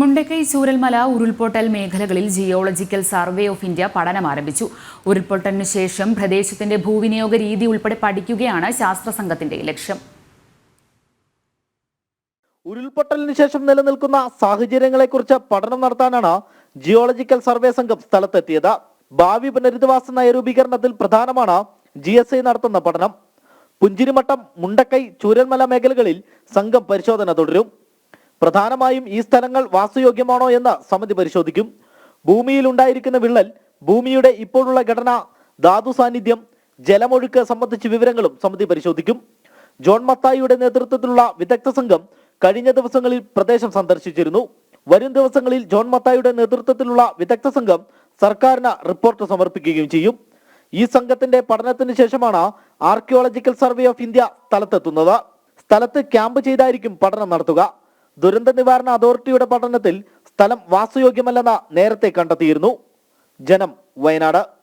മുണ്ടക്കൈ ചൂരൽമല ഉരുൾപൊട്ടൽ മേഖലകളിൽ geological survey of India പഠനം ആരംഭിച്ചു. ഉരുൾപൊട്ടലിനു ശേഷം പ്രദേശത്തിന്റെ ഭൂവിനിയോഗ രീതി ഉൾപ്പെടെ പഠിക്കുകയാണ് ശാസ്ത്ര സംഘത്തിന്റെ ലക്ഷ്യം. ഉരുൾപൊട്ടലിന് ശേഷം നിലനിൽക്കുന്ന സാഹചര്യങ്ങളെക്കുറിച്ച് പഠനം നടത്താനാണ് ജിയോളജിക്കൽ സർവേ സംഘം സ്ഥലത്തെത്തിയത്. ഭാവി പുനരധിവാസ നയരൂപീകരണത്തിൽ പ്രധാനമാണ് ജി എസ് ഐ നടത്തുന്ന പഠനം. പുഞ്ചിരിമട്ടം മുണ്ടക്കൈ ചൂരൽമല മേഖലകളിൽ സംഘം പരിശോധന തുടരും. പ്രധാനമായും ഈ സ്ഥലങ്ങൾ വാസയോഗ്യമാണോ എന്ന് സമിതി പരിശോധിക്കും. ഭൂമിയിൽ ഉണ്ടായിരിക്കുന്ന വിള്ളൽ ഭൂമിയുടെ ഇപ്പോഴുള്ള ഘടന ധാതു സാന്നിധ്യം ജലമൊഴുക്ക് സംബന്ധിച്ച വിവരങ്ങളും സമിതി പരിശോധിക്കും. ജോൺ മത്തായിയുടെ നേതൃത്വത്തിലുള്ള വിദഗ്ധ സംഘം കഴിഞ്ഞ ദിവസങ്ങളിൽ പ്രദേശം സന്ദർശിച്ചിരുന്നു. വരും ദിവസങ്ങളിൽ ജോൺ മത്തായിയുടെ നേതൃത്വത്തിലുള്ള വിദഗ്ധ സംഘം സർക്കാരിന് റിപ്പോർട്ട് സമർപ്പിക്കുകയും ചെയ്യും. ഈ സംഘത്തിന്റെ പഠനത്തിന് ശേഷമാണ് ആർക്കിയോളജിക്കൽ സർവേ ഓഫ് ഇന്ത്യ സ്ഥലത്തെത്തുന്നത്. സ്ഥലത്ത് ക്യാമ്പ് ചെയ്തായിരിക്കും പഠനം നടത്തുക. ദുരന്ത നിവാരണ അതോറിറ്റിയുടെ പഠനത്തിൽ സ്ഥലം വാസയോഗ്യമല്ലെന്ന നേരത്തെ കണ്ടെത്തിയിരുന്നു. ജനം വയനാട്.